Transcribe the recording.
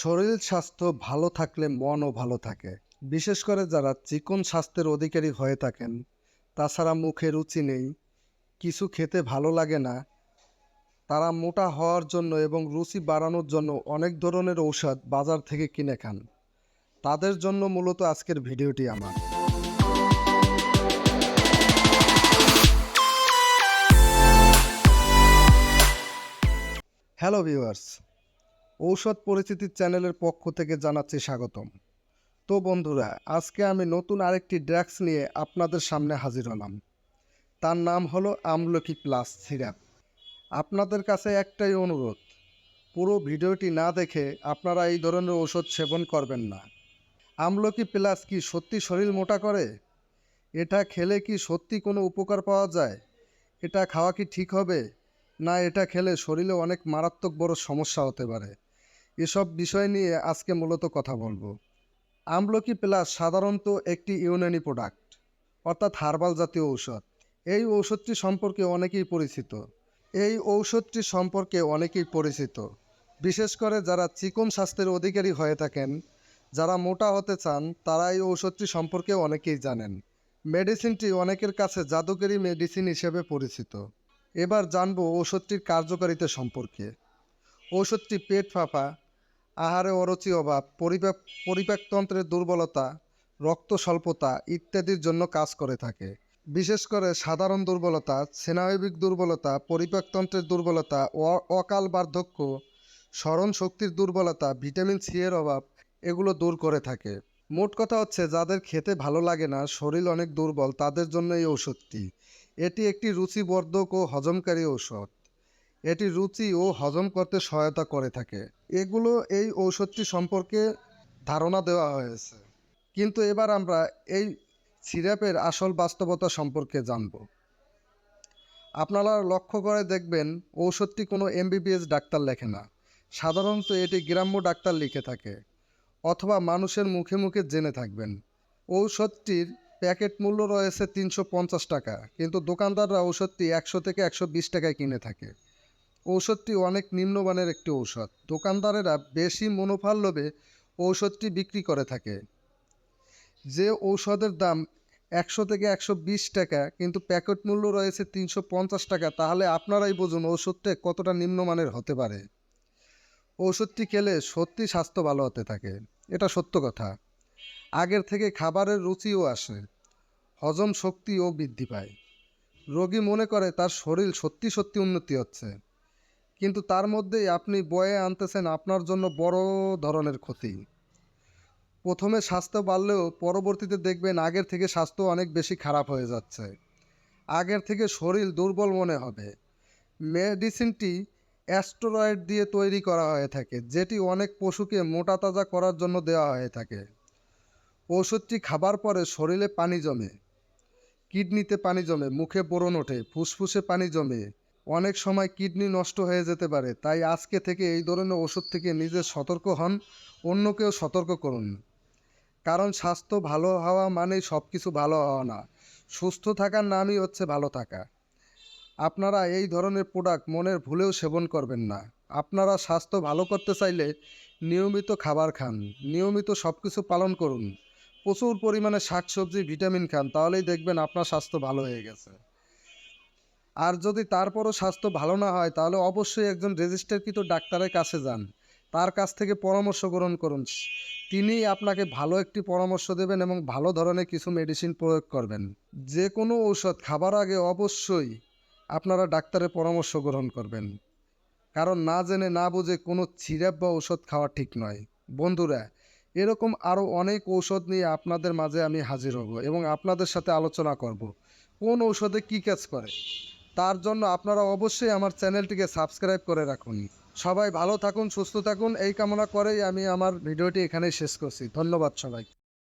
শরীর স্বাস্থ্য ভালো থাকলে মনও ভালো থাকে। বিশেষ করে যারা চিকন স্বাস্থ্যের অধিকারী হয়ে থাকেন, তাছাড়া মুখে রুচি নেই, কিছু খেতে ভালো লাগে না, তারা মোটা হওয়ার জন্য এবং রুচি বাড়ানোর জন্য অনেক ধরনের ঔষধ বাজার থেকে কিনে খান। তাদের জন্য মূলত আজকের ভিডিওটি আমার। হ্যালো ভিউয়ার্স ঔষধ পরিচিতির চ্যানেলের পক্ষ থেকে জানাচ্ছি স্বাগতম। তো বন্ধুরা, আজকে আমি নতুন আরেকটি ড্রাগস নিয়ে আপনাদের সামনে হাজির হলাম। তার নাম হলো আমলকি প্লাস সিরাপ। আপনাদের কাছে একটাই অনুরোধ, পুরো ভিডিওটি না দেখে আপনারা এই ধরনের ওষুধ সেবন করবেন না। আমলকি প্লাস কি সত্যি শরীর মোটা করে? এটা খেলে কি সত্যি কোনো উপকার পাওয়া যায়? এটা খাওয়া কি ঠিক হবে? না এটা খেলে শরীরে অনেক মারাত্মক বড় সমস্যা হতে পারে। এসব বিষয় নিয়ে আজকে মূলত কথা বলব। আমলকি প্লাস সাধারণত একটি ইউনানি প্রোডাক্ট অর্থাৎ হার্বাল জাতীয় ঔষধ। এই ঔষধটি সম্পর্কে অনেকেই পরিচিত। এই ঔষধটি সম্পর্কে অনেকেই পরিচিত। বিশেষ করে যারা চিকন স্বাস্থ্যের অধিকারী হয়ে থাকেন, যারা মোটা হতে চান, তারা এই ঔষধটি সম্পর্কে অনেকেই জানেন। মেডিসিনটি অনেকের কাছে জাদুকরি মেডিসিন হিসেবে পরিচিত। এবার জানব ঔষধটির কার্যকারিতা সম্পর্কে। ঔষধটি পেট ফাঁপা আহারে অরুচি অভাব, পরিপাক, পরিপাকতন্ত্রের দুর্বলতা, রক্ত স্বল্পতা ইত্যাদির জন্য কাজ করে থাকে। বিশেষ করে সাধারণ দুর্বলতা, স্নায়বিক দুর্বলতা, পরিপাকতন্ত্রের দুর্বলতা অকাল বার্ধক্য, স্মরণ শক্তির দুর্বলতা, ভিটামিন সি এর অভাব, এগুলো দূর করে থাকে। মোট কথা হচ্ছে, যাদের খেতে ভালো লাগে না, শরীর অনেক দুর্বল, তাদের জন্য এই ঔষধটি। এটি একটি রুচিবর্ধক ও হজমকারী ঔষধ। এটি রুচি ও হজম করতে সহায়তা করে থাকে। এগুলো এই ঔষধটি সম্পর্কে ধারণা দেওয়া হয়েছে। কিন্তু এবার আমরা এই সিরাপের আসল বাস্তবতা সম্পর্কে জানব। আপনারা লক্ষ্য করে দেখবেন, ঔষধটি কোনো এমবিবিএস ডাক্তার লেখে না। সাধারণত এটি গ্রাম্য ডাক্তার লিখে থাকে, অথবা মানুষের মুখে মুখে জেনে থাকবেন। ঔষধটির প্যাকেট মূল্য রয়েছে তিনশো পঞ্চাশ টাকা, কিন্তু দোকানদাররা ঔষধটি একশো থেকে একশো বিশ টাকায় কিনে থাকে। ঔষধটি অনেক নিম্নমানের একটি ঔষধ। দোকানদারেরা বেশি মুনাফার লোভে ঔষধটি বিক্রি করে থাকে। যে ঔষধের দাম একশো থেকে একশো বিশ টাকা, কিন্তু প্যাকেট মূল্য রয়েছে তিনশো পঞ্চাশ টাকা, তাহলে আপনারাই বুঝুন ঔষধটা কতটা নিম্নমানের হতে পারে। ঔষধটি খেলে সত্যি স্বাস্থ্য ভালো হতে থাকে। এটা সত্য কথা। আগের থেকে খাবারের রুচিও আসে, হজম শক্তিও বৃদ্ধি পায়। রোগী মনে করে তার শরীর সত্যি সত্যি উন্নতি হচ্ছে। কিন্তু তার মধ্যেই আপনি বয়ে আনতেছেন আপনার জন্য বড় ধরনের ক্ষতি। প্রথমে স্বাস্থ্য বাড়লেও পরবর্তীতে দেখবেন আগের থেকে স্বাস্থ্য অনেক বেশি খারাপ হয়ে যাচ্ছে। আগের থেকে শরীর দুর্বল মনে হবে। মেডিসিনটি অ্যাস্টেরয়েড দিয়ে তৈরি করা হয়ে থাকে, যেটি অনেক পশুকে মোটা তাজা করার জন্য দেওয়া হয়ে থাকে। ওষুধটি খাবার পরে শরীরে পানি জমে, কিডনিতে পানি জমে, মুখে ব্রণ ওঠে, ফুসফুসে পানি জমে অনেক সময় কিডনি নষ্ট হয়ে যেতে পারে, তাই আজকে থেকে এই ধরনের ওষুধ থেকে নিজে সতর্ক হন, অন্যকেও সতর্ক করুন। কারণ স্বাস্থ্য ভালো হওয়া মানেই সব কিছু ভালো হওয়া না, সুস্থ থাকার নামই হচ্ছে ভালো থাকা। আপনারা এই ধরনের প্রোডাক্ট মনের ভুলেও সেবন করবেন না। আপনারা স্বাস্থ্য ভালো করতে চাইলে নিয়মিত খাবার খান, নিয়মিত সব কিছু পালন করুন। প্রচুর পরিমাণে শাকসবজি, ভিটামিন খান, তাহলেই দেখবেন আপনার স্বাস্থ্য ভালো হয়ে গেছে। আর যদি তারপরও স্বাস্থ্য ভালো না হয়, তাহলে অবশ্যই একজন রেজিস্টারকৃত ডাক্তারের কাছে যান। তার কাছ থেকে পরামর্শ গ্রহণ করুন। তিনি আপনাকে ভালো একটি পরামর্শ দেবেন এবং ভালো ধরনের কিছু মেডিসিন প্রয়োগ করবেন। যে কোনো ঔষধ খাবার আগে অবশ্যই আপনারা ডাক্তারের পরামর্শ গ্রহণ করবেন। কারণ না জেনে না বুঝে কোনো সিরাপ বা ঔষধ খাওয়া ঠিক নয়। বন্ধুরা, এরকম আরও অনেক ঔষধ নিয়ে আপনাদের মাঝে আমি হাজির হব এবং আপনাদের সাথে আলোচনা করব। কোন ঔষধে কী কাজ করে? তার জন্য আপনারা অবশ্যই আমার চ্যানেলটিকে সাবস্ক্রাইব করে রাখুন। সবাই ভালো থাকুন, সুস্থ থাকুন, এই কামনা করেই আমি আমার ভিডিওটি এখানেই শেষ করছি। ধন্যবাদ সবাই